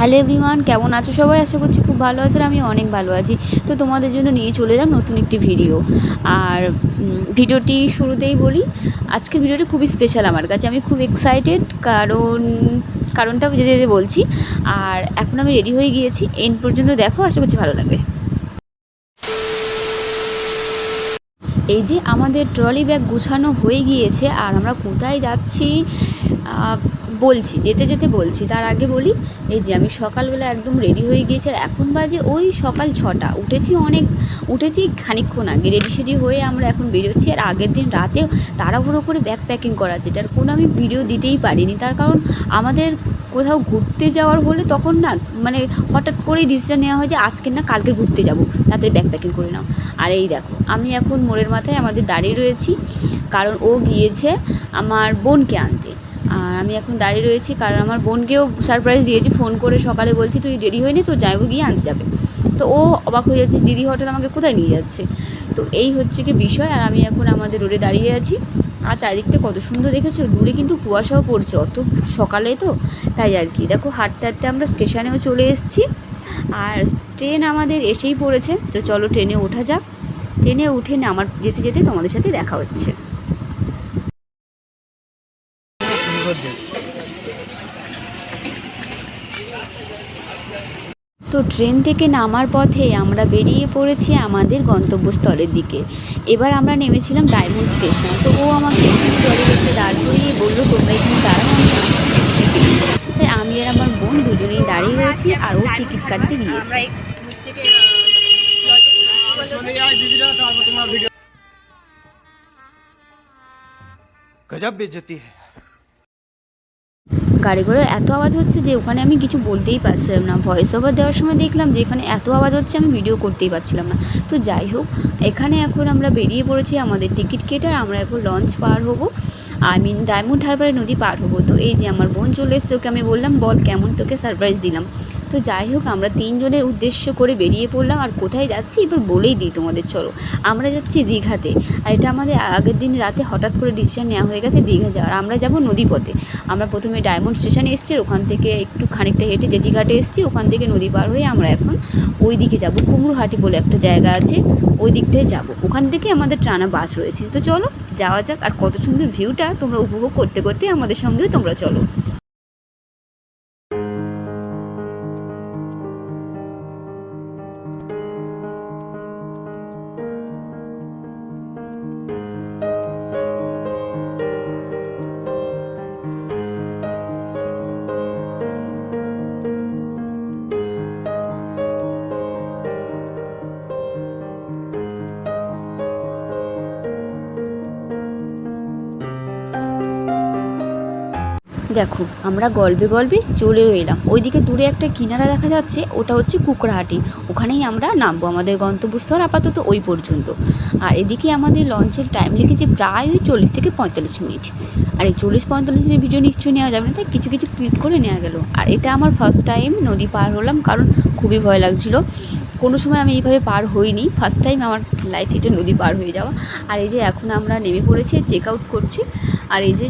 Hello everyone কেমন আছো সবাই? আশা করছি খুব ভালো আছো আমি অনেক ভালো আছি। তো তোমাদের জন্য নিয়ে চলে এলাম নতুন একটি ভিডিও আর ভিডিওটি শুরুতেই বলি, আজকের ভিডিওটি খুবই স্পেশাল আমার কাছে। আমি খুব এক্সাইটেড কারণ, কারণটা যেতে যেতে বলছি। আর এখন আমি রেডি হয়ে গিয়েছি। এন্ড পর্যন্ত দেখো, আশা করছি ভালো লাগবে। এই যে আমাদের ট্রলি ব্যাগ গুছানো হয়ে গিয়েছে, আর আমরা কোথায় যাচ্ছি? বলছি, যেতে যেতে বলছি। তার আগে বলি, এই যে আমি সকালবেলা একদম রেডি হয়ে গিয়েছি, আর এখন বাজে ওই সকাল ছটা। উঠেছি অনেক, উঠেছি খানিকক্ষণ আগে রেডি সেডি হয়ে আমরা এখন বেরোচ্ছি, আর আগের দিন রাতে তাড়াহুড়ো করে ব্যাগ প্যাকিং করা যেটার কোনো আমি ভিডিও দিতেই পারিনি। তার কারণ আমাদের কোথাও ঘুরতে যাওয়ার হলে তখন না মানে হঠাৎ করেই ডিসিশন নেওয়া হয় যে আজকে না কালকে ঘুরতে যাব। তাড়াতাড়ি ব্যাগ প্যাকিং করে নাও। আর এই দেখো, আমি এখন মোড়ের মাথায় আমাদের দাঁড়িয়ে রয়েছি। কারণ ও গিয়েছে আমার বোনকে আনতে। আর আমি এখন দাঁড়িয়ে রয়েছি, কারণ আমার বোনকেও সারপ্রাইজ দিয়েছি ফোন করে সকালে বলছি, তুই রেডি হয়নি তো, যাইবো গিয়ে আনতে যাবে। তো ও অবাক হয়ে যাচ্ছে, দিদি হঠাৎ আমাকে কোথায় নিয়ে যাচ্ছে? তো এই হচ্ছে কি বিষয়, আর আমি এখন আমাদের রোডে দাঁড়িয়ে আছি। আর চারিদিকটা কত সুন্দর দেখেছ, দূরে কিন্তু কুয়াশাও পড়ছে, অত সকালে তো, তাই আর কি। দেখো, হাঁটতে হাঁটতে আমরা স্টেশনেও চলে এসেছি, আর ট্রেন আমাদের এসেই পড়েছে। তো চলো, ট্রেনে ওঠা যাক। ট্রেনে উঠে না, আমার যেতে যেতে তোমাদের সাথে দেখা হচ্ছে। তো ট্রেন থেকে নামার পথে আমরা বেরিয়ে পড়েছি আমাদের গন্তব্যস্থলের দিকে। এবার আমরা নেমেছিলাম ডায়মন্ড স্টেশন। তো ও আমাকে এখানে জলে দেখতে দাঁড় করিয়ে বলল তোমরা এখানে দাঁড়ানো আমি তাই আমি আর আমার বোন দুজনেই দাঁড়িয়ে রয়েছি আর ও টিকিট কাটতে গিয়েছি। গজব বেজতি হ্যাঁ গাড়ি ঘোড়ার এত আওয়াজ হচ্ছে যে ওখানে আমি কিছু বলতেই পারছিলাম না। ভয়েস ওভার দেওয়ার সময় দেখলাম যে এখানে এত আওয়াজ হচ্ছে, আমি ভিডিও করতেই পারছিলাম না। তো যাই হোক, এখানে এখন আমরা বেরিয়ে পড়েছি আমাদের টিকিট কেটে, আর আমরা এখন লঞ্চ পার হব। আই মিন ডায়মন্ড হারবারের নদী পার হব। তো এই যে আমার বোন চলে এসছে, ওকে আমি বললাম, বল, কেমন তোকে সারপ্রাইজ দিলাম? তো যাই হোক, আমরা তিনজনের উদ্দেশ্য করে বেরিয়ে পড়লাম। আর কোথায় যাচ্ছি? এবার বলেই দিই তোমাদের, চলো। আমরা যাচ্ছি দীঘাতে। আর এটা আমাদের আগের দিন রাতে হঠাৎ করে ডিসিশন নেওয়া হয়ে গেছে দীঘা যাওয়ার। আমরা যাব নদীপথে। আমরা প্রথমে ডায়মন্ড স্টেশনে এসেছি ওখান থেকে একটু খানিকটা হেঁটে জেটিঘাটে এসেছি। ওখান থেকে নদী পার হয়ে আমরা এখন ওই দিকে যাব। কুমড়োহাটি বলে একটা জায়গা আছে। ওই দিকটায় যাব। ওখান থেকে আমাদের টানা বাস রয়েছে। তো চলো, যাওয়া যাক আর কত সুন্দর ভিউটা তোমরা উপভোগ করতে করতে আমাদের সঙ্গে তোমরা চলো। দেখো, আমরা গল্পে গল্পে চলেও এলাম। ওইদিকে দূরে একটা কিনারা দেখা যাচ্ছে, ওটা হচ্ছে কুকড়াহাটি ওখানেই আমরা নামবো। আমাদের গন্তব্যস্থল আপাতত ওই পর্যন্ত। আর এদিকে আমাদের লঞ্চের টাইম লিখেছে প্রায় ওই চল্লিশ থেকে পঁয়তাল্লিশ মিনিট। আর এই চল্লিশ পঁয়তাল্লিশ মিনিট ভিডিও নিশ্চয়ই নেওয়া যাবে না, তাই কিছু কিছু ক্লিক করে নেওয়া গেল। আর এটা আমার ফার্স্ট টাইম নদী পার হলাম, কারণ খুবই ভয় লাগছিল। কোনো সময় আমি এইভাবে পার হইনি। ফার্স্ট টাইম আমার লাইফ এটা নদী পার হয়ে যাওয়া। আর এই যে এখন আমরা নেমে পড়েছি চেক আউট করছি। আর এই যে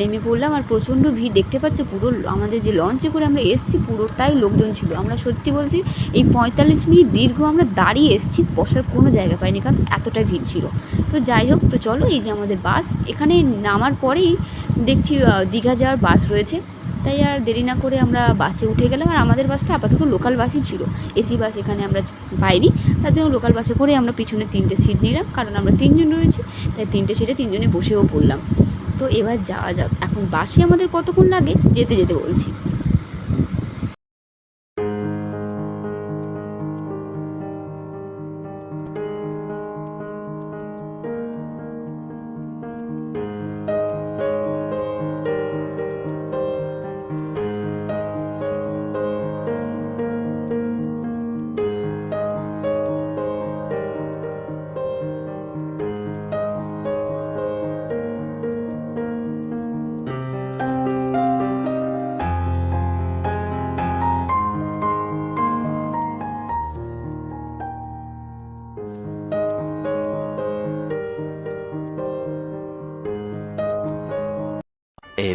নেমে পড়লাম আর প্রচণ্ড ভিড়। দেখতে পাচ্ছ পুরো আমাদের যে লঞ্চে করে আমরা এসেছি, পুরোটাই লোকজন ছিল। আমরা সত্যি বলছি, এই পঁয়তাল্লিশ মিনিট দীর্ঘ আমরা দাঁড়িয়ে এসেছি, বসার কোনো জায়গা পাইনি, কারণ এতটা ভিড় ছিল। তো যাই হোক, তো চলো এই যে আমাদের বাস এখানে নামার পরেই দেখছি দীঘা যাওয়ার বাস রয়েছে। তাই আর দেরি না করে আমরা বাসে উঠে গেলাম আর আমাদের বাসটা আপাতত লোকাল বাসই ছিল। এসি বাস এখানে আমরা পাইনি। তার জন্য লোকাল বাসে করে আমরা পিছনে তিনটে সিট নিলাম, কারণ আমরা তিনজন রয়েছি, তাই তিনটে সিটে তিনজনে বসেও পড়লাম। তো এবার যাওয়া যাক। এখন বাসে আমাদের কতক্ষণ লাগে? যেতে যেতে বলছি।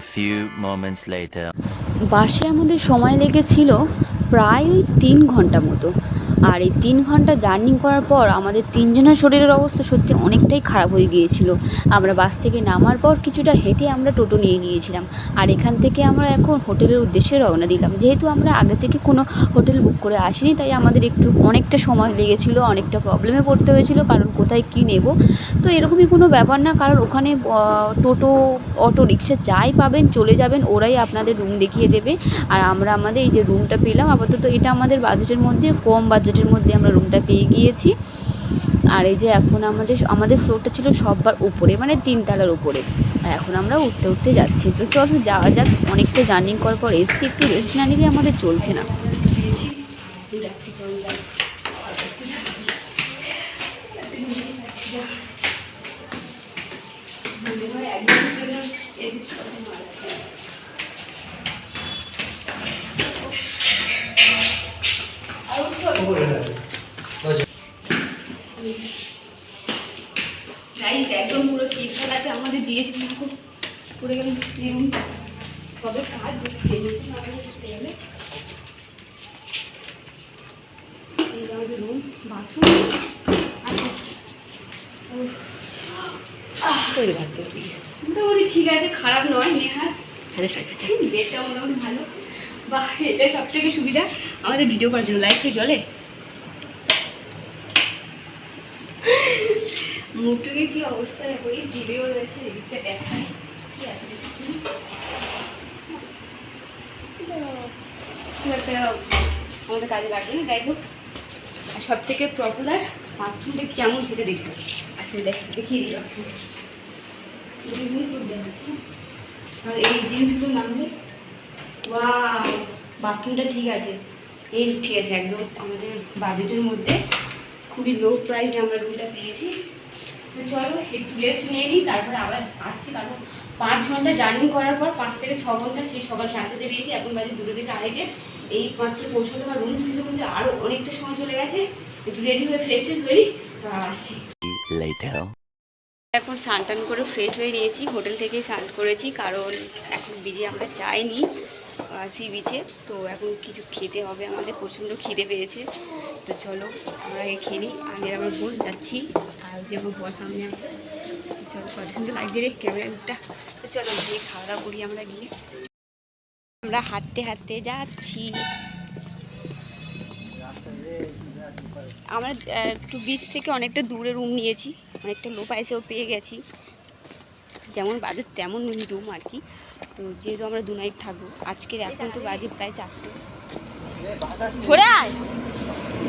Few moments later. বাসে আমাদের সময় লেগেছিল প্রায় ওই তিন ঘণ্টা মতো আর এই তিন ঘণ্টা জার্নি করার পর আমাদের তিনজনের শরীরের অবস্থা সত্যি অনেকটাই খারাপ হয়ে গিয়েছিল। আমরা বাস থেকে নামার পর কিছুটা হেঁটে আমরা টোটো নিয়ে নিয়েছিলাম আর এখান থেকে আমরা এখন হোটেলের উদ্দেশ্যে রওনা দিলাম। যেহেতু আমরা আগে থেকে কোনো হোটেল বুক করে আসিনি, তাই আমাদের একটু অনেকটা সময় লেগেছিল, অনেকটা প্রবলেমে পড়তে হয়েছিল, কারণ কোথায় কী নেব। তো এরকমই কোনো ব্যাপার না, কারণ ওখানে টোটো, অটো রিক্সা যাই পাবেন, চলে যাবেন, ওরাই আপনাদের রুম দেখিয়ে দেবে। আর আমরা আমাদের এই যে রুমটা পেলাম, আপাতত এটা আমাদের বাজেটের মধ্যে কম বাজেটের মধ্যে আমরা রুমটা পেয়ে গিয়েছি। আর এই যে এখন আমাদের আমাদের ফ্লোরটা ছিল সববার উপরে মানে তিনতলার উপরে। আর এখন আমরা উঠতে উঠতে যাচ্ছি। তো চলো যাওয়া যাক, অনেকটা জার্নি করার পর এসছি, একটু রেস্ট না নিলে আমাদের চলছে না গাইস একদম পুরো তিনতলাতে আমাদের দিয়েছে কিন্তু পড়ে গেল রুমটা কবে কাজ হচ্ছে আমাদের রুম বাথরুম তৈরি মোটামুটি ঠিক আছে খারাপ নয় নেহার বেডটা মোটামুটি ভালো। বা এটা সব থেকে সুবিধা। আমাদের ভিডিও করার জন্য। লাইফে জলে। মুখটুকে কি অবস্থা ওই ভিডিও রয়েছে এদিকটা দেখায় কি আছে একটা আমাদের কাজে লাগবে না, যাই হোক। আর সব থেকে পপুলার বাথরুমটা কেমন সেটা দেখতে হবে। আসলে দেখ, দেখিয়ে দিই আর এই জিনিসগুলো নামলে ওয়া বাথরুমটা ঠিক আছে। এই ঠিক আছে, একদম আমাদের বাজেটের মধ্যে খুবই লো প্রাইসে আমরা রুমটা পেয়েছি। চলো একটু রেস্ট নিয়ে নিই তারপরে আবার আসছি। কারণ পাঁচ ঘণ্টা জার্নি করার পর পাঁচ থেকে ছ ঘণ্টা সেই সকাল সাতটাতে বেরিয়েছি। এখন বাজে দুটো থেকে আড়াইটে। এই মাত্র পৌঁছালো বা রুম থেকে মধ্যে আরও অনেকটা সময় চলে গেছে। একটু রেডি হয়ে ফ্রেশ ট্রেশ তো আসছি। এখন স্নান টান করে ফ্রেশ হয়ে নিয়েছি। হোটেল থেকে স্নান করেছি কারণ এখন বিজি আমরা চাইনি। সি বিচে তো এখন কিছু খেতে হবে আমাদের, প্রচণ্ড খিদে পেয়েছে। তো চলো, আমরা আগে খেয়ে নিই আমি আমার বোন যাচ্ছি, আর যে আমার বর সামনে আছে। চলো সুন্দর লাগছে রে ক্যামেরা লুকটা তো চলো, গিয়ে খাওয়া দাওয়া করি আমরা গিয়ে। আমরা হাঁটতে হাঁটতে যাচ্ছি। আমরা একটু বিচ থেকে অনেকটা দূরে রুম নিয়েছি। অনেকটা লো প্রাইসেও পেয়ে গেছি। যেমন বাজেট তেমন রুম আর কি। তো যেহেতু আমরা দু নাইট থাকব আজকের এখন তো বাজে প্রায় চারটে। ঘোরে আয়!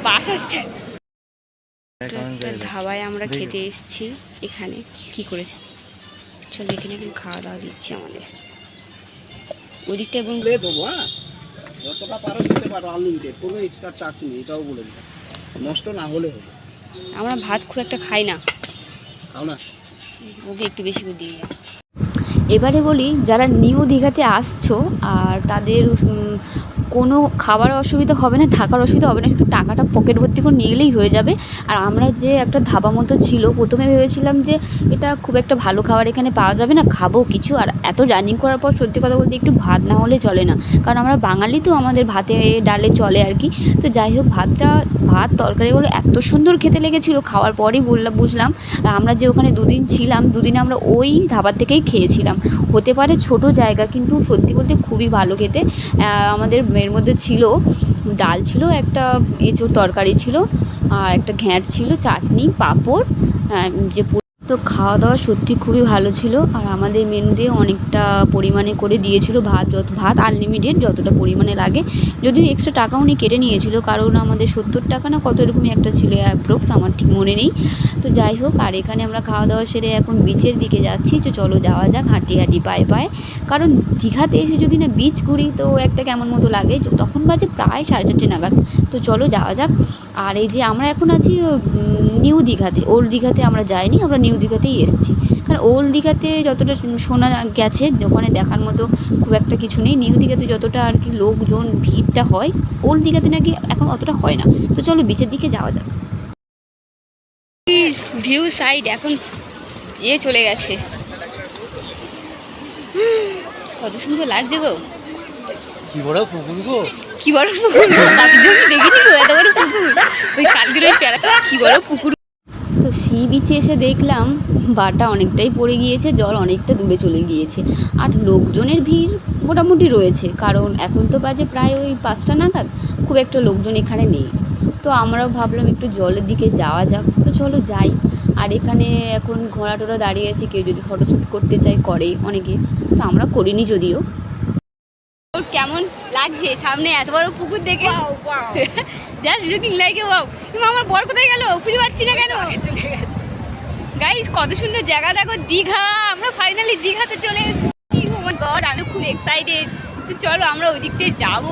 বাস আসছে। একটা একটা ধাবায় আমরা খেতে এসেছি এখানে কি করেছে? চলো এখানে এখন খাওয়া দাওয়া দিচ্ছে আমাদের। ওদিকটা এবং দেবো হ্যাঁ? যতটা পারো দিতে পারো আনলিমিটেড কোনো এক্সট্রা চার্জ নেই এটাও বলে দিলাম। নষ্ট না হলে হলো আমরা ভাত খুব একটা খাই না। খাও না। ওকে একটু বেশি করে দিয়ে এবারে বলি যারা নিউ দীঘাতে আসছো আর তাদের কোনো খাবার অসুবিধা হবে না, থাকার অসুবিধা হবে না, শুধু টাকাটা পকেট ভর্তি করে নিয়ে গেলেই হয়ে যাবে। আর আমরা যে একটা ধাবা মতো ছিল, প্রথমে ভেবেছিলাম যে এটা খুব একটা ভালো খাবার এখানে পাওয়া যাবে না, খাব কিছু। আর এত জার্নি করার পর সত্যি কথা বলতে একটু ভাত না হলে চলে না। কারণ আমরা বাঙালি তো, আমাদের ভাতে ডালে চলে আর কি। তো যাই হোক, ভাতটা, ভাত তরকারিগুলো এত সুন্দর খেতে লেগেছিলো, খাওয়ার পরই বললাম বুঝলাম। আর আমরা যে ওখানে দুদিন ছিলাম, দুদিন আমরা ওই ধাবার থেকেই খেয়েছিলাম। হতে পারে ছোট জায়গা, কিন্তু সত্যি বলতে খুবই ভালো খেতে। আমাদের এর মধ্যে ছিল ডাল ছিল, একটা এঁচোড় তরকারি ছিল আর একটা ঘ্যাঁট ছিল, চাটনি, পাঁপড় যে তো খাওয়া দাওয়া সত্যি খুবই ভালো ছিল আর আমাদের মেনুতে অনেকটা পরিমাণে করে দিয়েছিল ভাত, যত, ভাত আনলিমিটেড যতটা পরিমাণে লাগে। যদিও এক্সট্রা টাকা উনি কেটে নিয়েছিল, কারণ আমাদের সত্তর টাকা না কত এরকমই একটা ছিল অ্যাপ্রক্স আমার ঠিক মনে নেই। তো যাই হোক, আর এখানে আমরা খাওয়া দাওয়া সেরে এখন বিচের দিকে যাচ্ছি, তো চলো যাওয়া যাক, হাঁটি হাঁটি পায়ে পায়ে। কারণ দীঘাতে এসে যদি না বিচ ঘুরি তো একটা কেমন মতো লাগে তখন বাজে প্রায় সাড়ে চারটে নাগাদ। তো চলো যাওয়া যাক। আর এই যে আমরা এখন আছি নিউ দীঘাতে ওল্ড দীঘাতে আমরা যাইনি, আমরা নিউ দীঘাতেই এসেছি। কারণ ওল্ড দীঘাতে যতটা শোনা গেছে ওখানে দেখার মতো খুব একটা কিছু নেই। নিউ দীঘাতে যতটা আর কি লোকজন ভিড়টা হয় ওল্ড দীঘাতে নাকি এখন অতটা হয় না। তো চলো বিচের দিকে যাওয়া যাক। ভিউ সাইড এখন ইয়ে চলে গেছে। কত সুন্দর লাগছে গো। কি বড় পুকুর গো? কি বড় পুকুর দেখিনি তো এত বড় পুকুর। ওই কালকের ওই প্যারা কি বড় পুকুর সি বিচে এসে দেখলাম, বাটা অনেকটাই পড়ে গিয়েছে, জল অনেকটা দূরে চলে গিয়েছে। আর লোকজনের ভিড় মোটামুটি রয়েছে, কারণ এখন তো বাজে প্রায় ওই পাঁচটা নাগাদ, খুব একটা লোকজন এখানে নেই। তো আমরাও ভাবলাম একটু জলের দিকে যাওয়া যাক। তো চলো যাই। আর এখানে এখন ঘোড়া টোড়া দাঁড়িয়ে আছে, কেউ যদি ফটোশ্যুট করতে চায়, করে অনেকে। তো আমরা করিনি যদিও। ওর কেমন লাগছে সামনে এত বড় পুকুর দেখে? Just looking like a wow কিন্তু আমার বর কোথায় গেল? খুঁজে পাচ্ছি না কেন? গাইস কত সুন্দর জায়গা দেখো দীঘা। আমরা ফাইনালি দীঘাতে চলে এসেছি। ও মাই গড আমি খুব এক্সাইটেড তো চলো আমরা ওই দিকটায় যাব।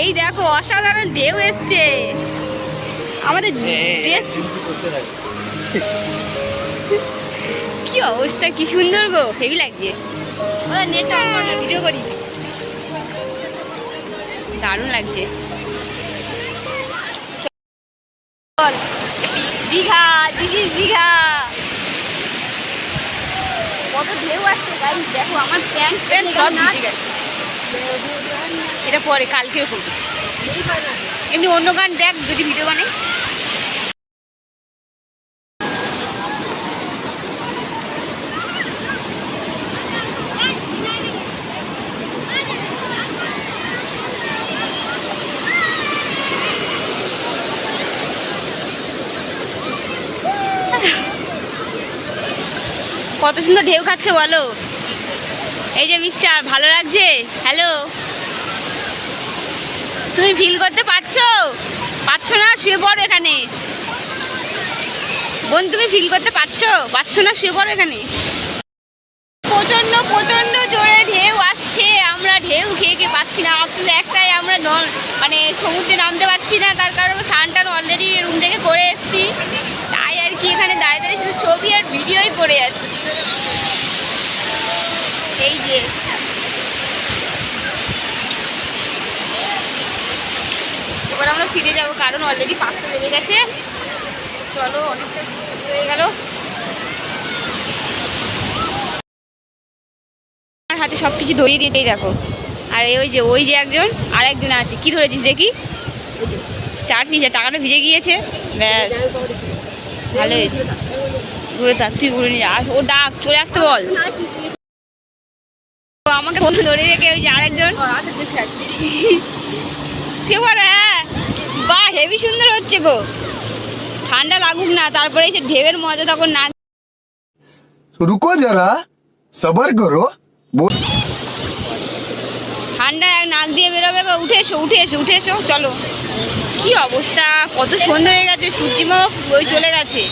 এই দেখো অসাধারণ ঢেউ এসছে। আমাদের ড্রেস কি অবস্থা কি সুন্দর গো হেভি লাগছে। ওদের নেটটা ভিডিও করি দারুণ লাগছে। Digha this is Digha. কত ঢেউ আসছে গাড়ি দেখো আমার প্যান্ট প্যান্ট সব ভিজে গেছে। এটা পরে, কালকেও করব। এমনি অন্য গান দেখ, যদি ভিডিও বানাই। কত সুন্দর ঢেউ খাচ্ছে, বলো। এই যে মিস্টার, ভালো লাগছে? হ্যালো? তুমি ফিল করতে পারছ? পারছ না? শুয়ে পড়ো এখানে। বোন, তুমি ফিল করতে পারছ? পারছ না? শুয়ে পড়ো এখানে। প্রচণ্ড প্রচণ্ড জোরে ঢেউ আসছে। আমরা ঢেউ খেয়ে খেয়ে পাচ্ছি না। অথচ একটাই আমরা মানে সমুদ্রে নামতে পারছি না। তার কারণ স্নান টান অলরেডি রুম থেকে করে এসেছি। তাই আর কি এখানে দাঁড়িয়ে দাঁড়িয়ে শুধু ছবি আর ভিডিওই করে যাচ্ছি। এই যে। এবার আমরা ফিরে যাব কারণ অলরেডি পাঁচটা লেগে গেছে। চলো অনেকটা হয়ে গেল। আমার হাতে সব কিছু ধরিয়ে দিয়েছে দেখো। আর এই ওই যে ওই যে একজন আর একজন আছে। কি ধরেছিস দেখি? স্টার্ট নিয়েছে টাকাটা ভিজে গিয়েছে। ব্যাস। ভালো হয়েছে। ঘুরে থাক তুই ঘুরে নিয়ে। আর ও ডাক চলে আসতে বল। আমাকে বন্ধু ধরে রেখে ওই যে আরেকজন। সে বলো হ্যাঁ বাহ হেভি সুন্দর হচ্ছে গো। ঠান্ডা লাগুক না তারপরে সে ঢেউয়ের মজা তখন না রুকো যারা সবার করো। ঠান্ডা এক নাক দিয়ে বেরোবে গো উঠে এসো উঠে এসো উঠে এসো চলো। কি অবস্থা কত সুন্দর হয়ে গেছে সূর্যিমাও বই চলে গেছে।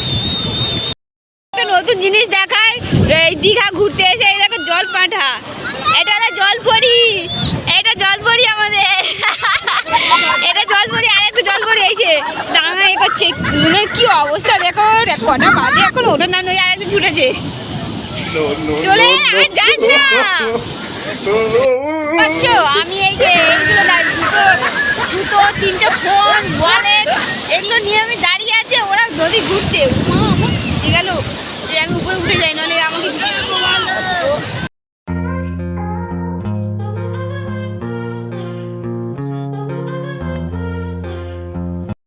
একটা নতুন জিনিস দেখায় এই দীঘা ঘুরতে এসে এই দেখো জল পাঠা এটা হলো জল পরি এটা জল পরি আমাদের। এটা জল পরি আর একটু জল পরি এসে ডাঙা এ করছে দুজনের কি অবস্থা দেখো কটা বাজে এখন ওটার নাম আর একটু ছুটেছে। চলে আমি এই যে জুতো তিনটে ফোন ওয়ালেট এগুলো নিয়ে আমি দাঁড়িয়ে আছে, ওরা নদী ঘুরছে। আমার গেল। আমি উপরে উঠে যাই, নাহলে আমাকে